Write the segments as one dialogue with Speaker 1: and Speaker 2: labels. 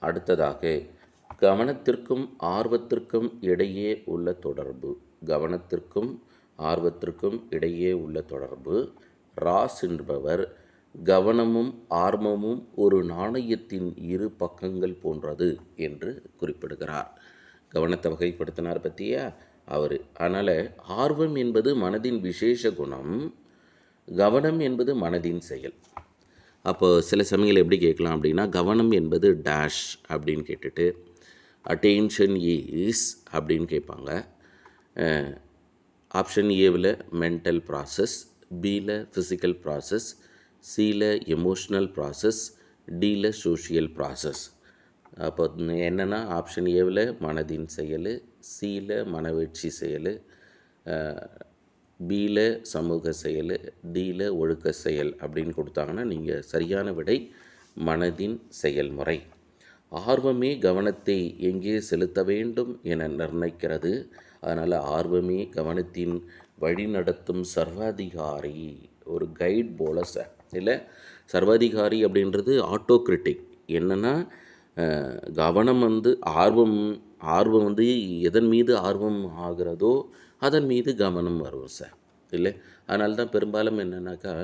Speaker 1: அடுத்ததாக கவனத்திற்கும் ஆர்வத்திற்கும் இடையே உள்ள தொடர்பு. கவனத்திற்கும் ஆர்வத்திற்கும் இடையே உள்ள தொடர்பு. ராஸ் என்பவர் கவனமும் ஆர்வமும் ஒரு நாணயத்தின் இரு பக்கங்கள் போன்றது என்று குறிப்பிடுகிறார். கவனத்தை வகைப்படுத்தினார் பற்றியா அவர். அதனால் ஆர்வம் என்பது மனதின் விசேஷ குணம் கவனம் என்பது மனதின் செயல். அப்போ சில சமயங்கள் எப்படி கேட்கலாம் அப்படின்னா கவனம் என்பது டேஷ் அப்படின்னு கேட்டுட்டு அட்டென்ஷன் இஸ் அப்படின்னு கேட்பாங்க. ஆப்ஷன் ஏவில் மென்டல் ப்ராசஸ் பியில் ஃபிசிக்கல் ப்ராசஸ் சியில் எமோஷ்னல் ப்ராசஸ் டியில் சோஷியல் ப்ராசஸ் அப்போ என்னென்னா ஆப்ஷன் ஏவில் மனதின் செயல் சியில் மனவெட்சி செயல் பியில் சமூக செயல் டியில் ஒழுக்க செயல் அப்படின்னு கொடுத்தாங்கன்னா நீங்கள் சரியான விடை மனதின் செயல்முறை. ஆர்வமே கவனத்தை எங்கே செலுத்த வேண்டும் என நிர்ணயிக்கிறது. அதனால் ஆர்வமே கவனத்தின் வழிநடத்தும் சர்வாதிகாரி ஒரு கைட் போல ச இல்லை சர்வாதிகாரி அப்படின்றது ஆட்டோக்ரிட்டிக் என்னென்னா கவனம் வந்து ஆர்வம் ஆர்வம் வந்து எதன் மீது ஆர்வம் ஆகிறதோ அதன் மீது கவனம் வரும் சார். இல்லை? அதனால தான் பெரும்பாலும் என்னென்னாக்கா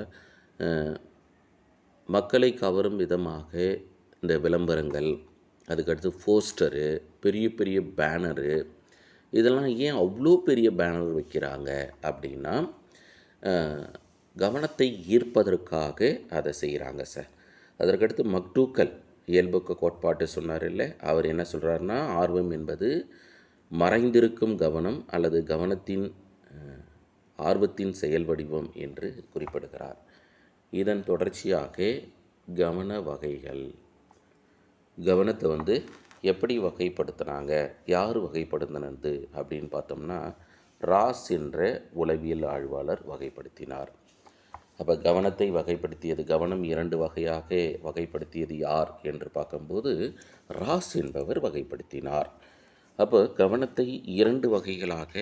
Speaker 1: மக்களை கவரும் விதமாக இந்த விளம்பரங்கள் அதுக்கடுத்து போஸ்டரு பெரிய பெரிய பேனரு இதெல்லாம் ஏன் அவ்வளோ பெரிய பேனர் வைக்கிறாங்க அப்படின்னா கவனத்தை ஈர்ப்பதற்காக அதை செய்கிறாங்க சார். அதற்கடுத்து மக்டூக்கல் இயல்புக்கு கோட்பாட்டு சொன்னார் இல்லை. அவர் என்ன சொல்கிறாருன்னா ஆர்வம் என்பது மறைந்திருக்கும் கவனம் அல்லது கவனத்தின் ஆர்வத்தின் செயல் வடிவம் என்று குறிப்பிடுகிறார். இதன் தொடர்ச்சியாக கவன வகைகள். கவனத்தை வந்து எப்படி வகைப்படுத்தினாங்க யார் வகைப்படுத்தினது அப்படின்னு பார்த்தோம்னா ராஸ் என்ற உளவியல் ஆழ்வாளர் வகைப்படுத்தினார். அப்போ கவனத்தை வகைப்படுத்தியது கவனம் இரண்டு வகையாக வகைப்படுத்தியது யார் என்று பார்க்கும்போது ராஸ் என்பவர் வகைப்படுத்தினார். அப்போ கவனத்தை இரண்டு வகைகளாக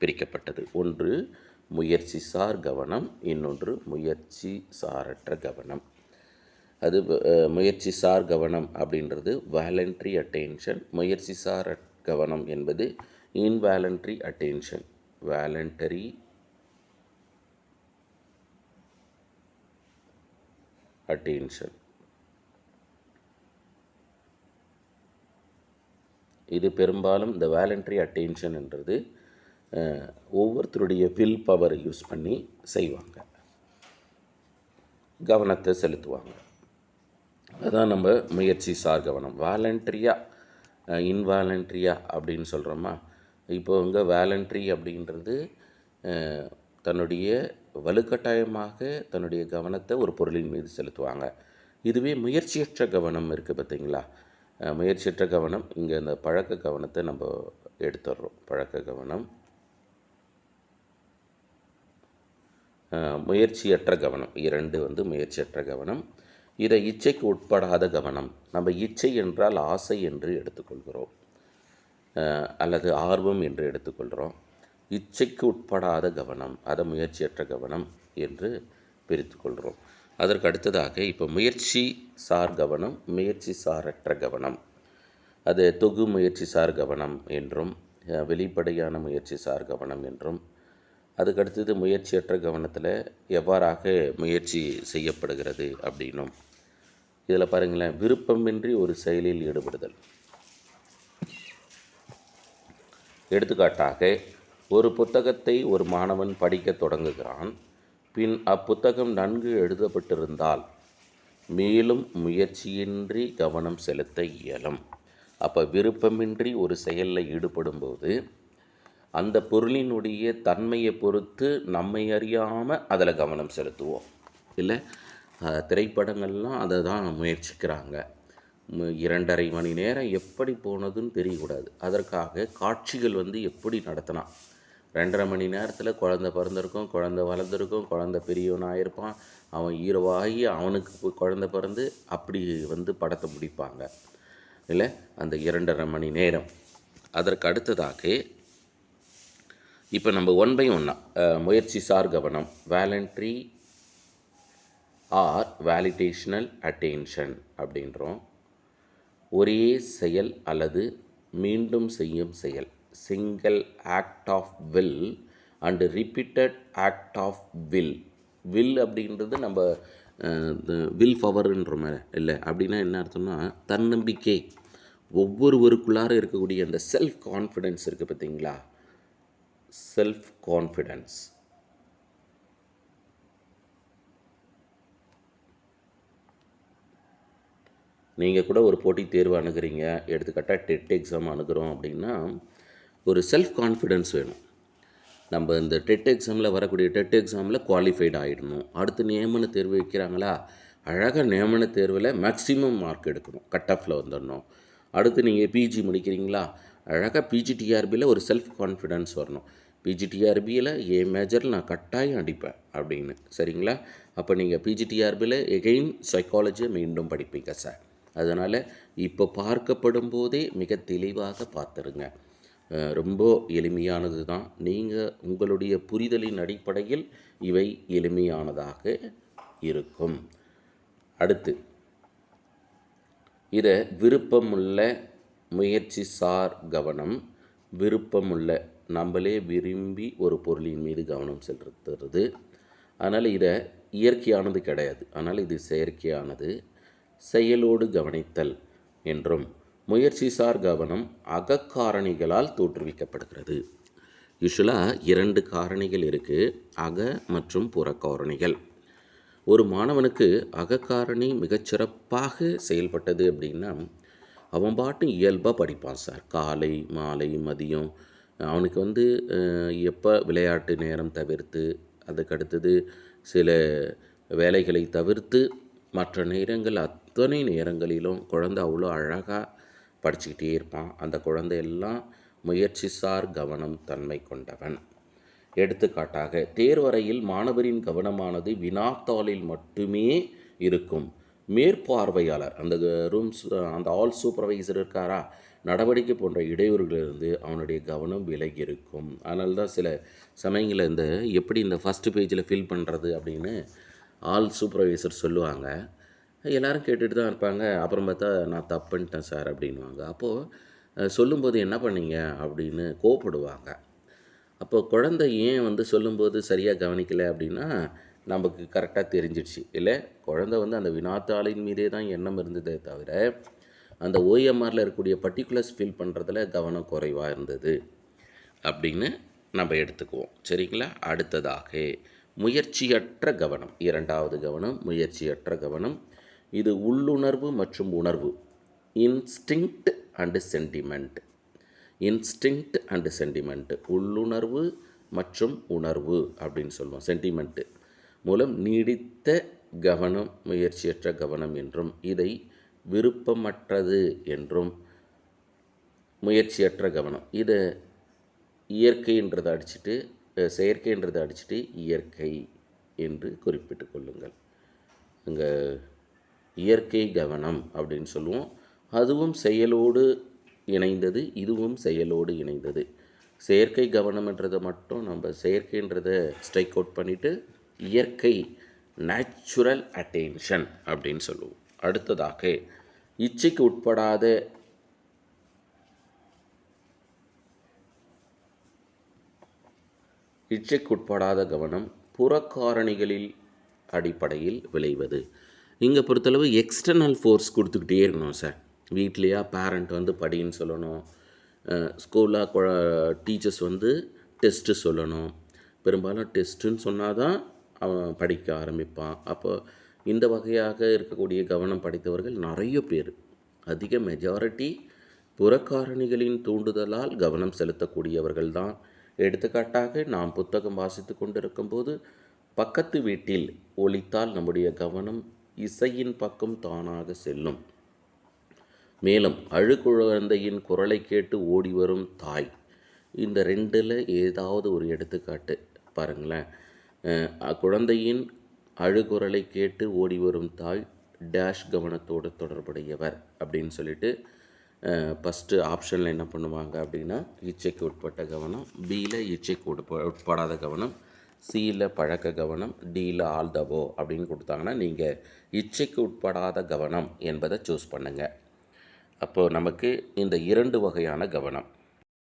Speaker 1: பிரிக்கப்பட்டது. ஒன்று முயற்சி சார் கவனம் இன்னொன்று முயற்சி சாரற்ற கவனம். அது முயற்சி சார் கவனம் அப்படின்றது வேலண்ட்ரி அட்டென்ஷன் முயற்சி சார் கவனம் என்பது இன்வேலண்ட்ரி அட்டென்ஷன் வேலண்டரி அட்டென்ஷன் இது பெரும்பாலும் இந்த வேலண்ட்ரி அட்டென்ஷன் என்றது ஒவ்வொருத்தருடைய வில் பவரை யூஸ் பண்ணி செய்வாங்க. கவனத்தை செலுத்துவாங்க. அதான் நம்ம முயற்சி சார் கவனம். வாலண்ட்ரியாக இன்வாலண்ட்ரியா அப்படின்னு சொல்கிறோமா இப்போ இங்கே வேலண்ட்ரி அப்படின்றது தன்னுடைய வலுக்கட்டாயமாக தன்னுடைய கவனத்தை ஒரு பொருளின் மீது செலுத்துவாங்க. இதுவே முயற்சியற்ற கவனம் இருக்குது பார்த்திங்களா? முயற்சியற்ற கவனம் இங்கே இந்த பழக்க கவனத்தை நம்ம எடுத்துடுறோம் பழக்க கவனம். முயற்சியற்ற கவனம். இரண்டு வந்து முயற்சியற்ற கவனம். இதை இச்சைக்கு உட்படாத கவனம். நம்ம இச்சை என்றால் ஆசை என்று எடுத்துக்கொள்கிறோம். அல்லது ஆர்வம் என்று எடுத்துக்கொள்கிறோம். இச்சைக்கு உட்படாத கவனம் அதை முயற்சியற்ற கவனம் என்று பிரித்து கொள்கிறோம். அதற்கு அடுத்ததாக இப்போ முயற்சி சார் கவனம் முயற்சி சாரற்ற கவனம். அது தொகு முயற்சி சார் கவனம் என்றும் வெளிப்படையான முயற்சி சார் கவனம் என்றும். அதுக்கடுத்தது முயற்சியற்ற கவனத்தில் எவ்வாறாக முயற்சி செய்யப்படுகிறது அப்படின்னும். இதில் பாருங்களேன் விருப்பமின்றி ஒரு செயலில் ஈடுபடுதல். எடுத்துக்காட்டாக ஒரு புத்தகத்தை ஒரு மாணவன் படிக்கத் தொடங்குகிறான். பின் அப்புத்தகம் நன்கு எழுதப்பட்டிருந்தால் மேலும் முயற்சியின்றி கவனம் செலுத்த இயலும். அப்போ விருப்பமின்றி ஒரு செயலில் ஈடுபடும்போது அந்த பொருளினுடைய தன்மையை பொறுத்து நம்மை அறியாமல் அதில் கவனம் செலுத்துவோம். இல்லை திரைப்படங்கள்லாம் அதை தான் முயற்சிக்கிறாங்க இரண்டரை மணி நேரம் எப்படி போனதுன்னு தெரியக்கூடாது. அதற்காக காட்சிகள் வந்து எப்படி நடத்தினா ரெண்டரை மணி நேரத்தில் குழந்த பிறந்திருக்கும் குழந்த வளர்ந்துருக்கும் குழந்த பெரியவனாக இருப்பான் அவன் ஈரவாகி அவனுக்கு குழந்த பிறந்து அப்படி வந்து படத்தை முடிப்பாங்க. இல்லை? அந்த இரண்டரை மணி நேரம். அதற்கு அடுத்ததாக இப்போ நம்ம ஒன் பை ஒன்னா முயற்சி சார் கவனம். வேலண்ட்ரி ஆர் வேலிடேஷனல் அட்டென்ஷன் அப்படின்றோம். ஒரே செயல் அல்லது மீண்டும் செய்யும் செயல். Single act of will and repeated act of will will அப்படின்றது நம்ம வில் பவர்ன்றோமே இல்லை அப்படின்னா என்ன அர்த்தம்னா தன்னம்பிக்கை. ஒவ்வொருவருக்குள்ளார இருக்கக்கூடிய அந்த செல்ஃப் கான்ஃபிடென்ஸ் இருக்குது பார்த்தீங்களா? செல்ஃப் கான்ஃபிடென்ஸ் நீங்கள் கூட ஒரு போட்டித் தேர்வு அணுகுறீங்க எடுத்துக்காட்டாக டெட் எக்ஸாம் அணுகிறோம் அப்படின்னா ஒரு செல்ஃப் கான்ஃபிடென்ஸ் வேணும். நம்ம இந்த டெட் எக்ஸாமில் வரக்கூடிய டெட் எக்ஸாமில் குவாலிஃபைடு ஆகிடணும் அடுத்து நியமன தேர்வு வைக்கிறாங்களா? அழகாக நியமன தேர்வில் மேக்ஸிமம் மார்க் எடுக்கணும். கட் ஆஃபில் வந்துடணும். அடுத்து நீங்கள் பிஜி முடிக்கிறீங்களா? அழகாக பிஜிடிஆர்பியில் ஒரு செல்ஃப் கான்ஃபிடென்ஸ் வரணும் பிஜிடிஆர்பியில் ஏ மேஜரில் நான் கட்டாயம் அடிப்பேன் அப்படின்னு. சரிங்களா? அப்போ நீங்கள் பிஜிடிஆர்பியில் எகெயின் சைக்காலஜியை மீண்டும் படிப்பீங்க சார் அதனால் இப்போ பார்க்கப்படும் போதே மிக தெளிவாக பார்த்துருங்க. ரொம்ப எளிமையானது தான் நீங்கள் உங்களுடைய புரிதலின் அடிப்படையில் இவை எளிமையானதாக இருக்கும். அடுத்து இதை விருப்பமுள்ள முயற்சி சார் கவனம் விருப்பமுள்ள நம்மளே விரும்பி ஒரு பொருளின் மீது கவனம் செலுத்துறது. அதனால் இதை இயற்கையானது கிடையாது. ஆனால் இது செயற்கையானது. செயலோடு கவனித்தல் என்றும் முயற்சி சார் கவனம் அகக்காரணிகளால் தோற்றுவிக்கப்படுகிறது. யூஸ்வலாக இரண்டு காரணிகள் இருக்குது அக மற்றும் புறக்காரணிகள் ஒரு மாணவனுக்கு அகக்காரணி மிகச்சிறப்பாக செயல்பட்டது அப்படின்னா அவன் பாட்டு இயல்பாக படிப்பான் சார். காலை மாலை மதியம். அவனுக்கு வந்து எப்போ விளையாட்டு நேரம் தவிர்த்து அதுக்கடுத்தது சில வேலைகளை தவிர்த்து மற்ற நேரங்கள் அத்தனை நேரங்களிலும் குழந்தை அவ்வளோ அழகாக படிச்சுக்கிட்டே இருப்பான். அந்த குழந்தை எல்லாம் முயற்சிசார் கவனம் தன்மை கொண்டவன். எடுத்துக்காட்டாக தேர்வரையில் மாணவரின் கவனமானது வினாத்தாளில் மட்டுமே இருக்கும். மேற்பார்வையாளர் அந்த ரூம்ஸ் அந்த ஆல் சூப்பர்வைசர் இருக்காரா? நடவடிக்கை போன்ற இடையூறுகளிலிருந்து அவனுடைய கவனம் விலகி இருக்கும். அதனால தான் சில சமயங்களில் இந்த எப்படி இந்த ஃபஸ்ட்டு பேஜில் ஃபில் பண்ணுறது அப்படின்னு ஆல் சூப்பர்வைசர் சொல்லுவாங்க. எல்லோரும் கேட்டுட்டு தான் இருப்பாங்க. அப்புறம் பார்த்தா நான் தப்புன்ட்டேன் சார் அப்படின்வாங்க அப்போது சொல்லும்போது என்ன பண்ணீங்க? அப்படின்னு கோவப்படுவாங்க. அப்போ குழந்தை ஏன் வந்து சொல்லும்போது சரியாக கவனிக்கலை அப்படின்னா நமக்கு கரெக்டாக தெரிஞ்சிடுச்சு. இல்லை குழந்தை வந்து அந்த வினாத்தாளின் மீதே தான் எண்ணம் இருந்ததே தவிர அந்த ஓஎம்ஆரில் இருக்கக்கூடிய பர்டிகுலர்ஸ் ஃபில் பண்ணுறதுல கவனம் குறைவாக இருந்தது. அப்படின்னு நம்ம எடுத்துக்குவோம். சரிங்களா? அடுத்ததாக முயற்சியற்ற கவனம். இரண்டாவது கவனம் முயற்சியற்ற கவனம். இது உள்ளுணர்வு மற்றும் உணர்வு. Instinct and sentiment instinct and sentiment உள்ளுணர்வு மற்றும் உணர்வு அப்படின்னு சொல்லுவோம். சென்டிமெண்ட்டு மூலம் நீடித்த கவனம் முயற்சியற்ற கவனம் என்றும் இதை விருப்பமற்றது என்றும் முயற்சியற்ற கவனம். இதை இயற்கைன்றதை அடிச்சுட்டு செயற்கைன்றதை அடிச்சுட்டு இயற்கை என்று குறிப்பிட்டு கொள்ளுங்கள். இங்கே இயற்கை கவனம் அப்படின்னு சொல்லுவோம். அதுவும் செயலோடு இணைந்தது இதுவும் செயலோடு இணைந்தது. செயற்கை கவனம்ன்றதை மட்டும் நம்ம செயற்கைன்றதை ஸ்ட்ரைக் அவுட் பண்ணிவிட்டு இயற்கை நேச்சுரல் அட்டென்ஷன் அப்படின்னு சொல்லுவோம். அடுத்ததாக இச்சைக்கு உட்படாத இச்சைக்குட்படாத கவனம் புறக்காரணிகளில் அடிப்படையில் விளைவது. இங்கே பொறுத்தளவு எக்ஸ்டர்னல் ஃபோர்ஸ் கொடுத்துக்கிட்டே இருக்கணும் சார் வீட்லேயா பேரண்ட் வந்து படின்னு சொல்லணும். ஸ்கூலாக டீச்சர்ஸ் வந்து டெஸ்ட்டு சொல்லணும். பெரும்பாலும் டெஸ்ட்டுன்னு சொன்னால் தான் அவன் படிக்க ஆரம்பிப்பான். அப்போ இந்த வகையாக இருக்கக்கூடிய கவனம் படைத்தவர்கள் நிறைய பேர். அதிக மெஜாரிட்டி புறக்காரணிகளின் தூண்டுதலால் கவனம் செலுத்தக்கூடியவர்கள் தான் எடுத்துக்காட்டாக நாம் புத்தகம் வாசித்து கொண்டிருக்கும்போது பக்கத்து வீட்டில் ஒழித்தால் நம்முடைய கவனம் இசையின் பக்கம் தானாக செல்லும். மேலும் அழுகுழந்தையின் குரலை கேட்டு ஓடி வரும் தாய். இந்த ரெண்டில் ஏதாவது ஒரு எடுத்துக்காட்டு பாருங்களேன். குழந்தையின் அழுகுரலை கேட்டு ஓடி வரும் தாய் டேஷ் கவனத்தோடு தொடர்புடையவர் அப்படின்னு சொல்லிட்டு ஃபஸ்ட்டு ஆப்ஷனில் என்ன பண்ணுவாங்க அப்படின்னா இச்சைக்கு உட்பட்ட கவனம் பியில் இச்சைக்கு உட்ப உட்படாத கவனம் சியில் பழக்க கவனம் டியில் ஆல் தவோ அப்படின்னு கொடுத்தாங்கன்னா நீங்கள் இச்சைக்கு உட்படாத கவனம் என்பதை சூஸ் பண்ணுங்கள் அப்போது நமக்கு இந்த இரண்டு வகையான கவனம்.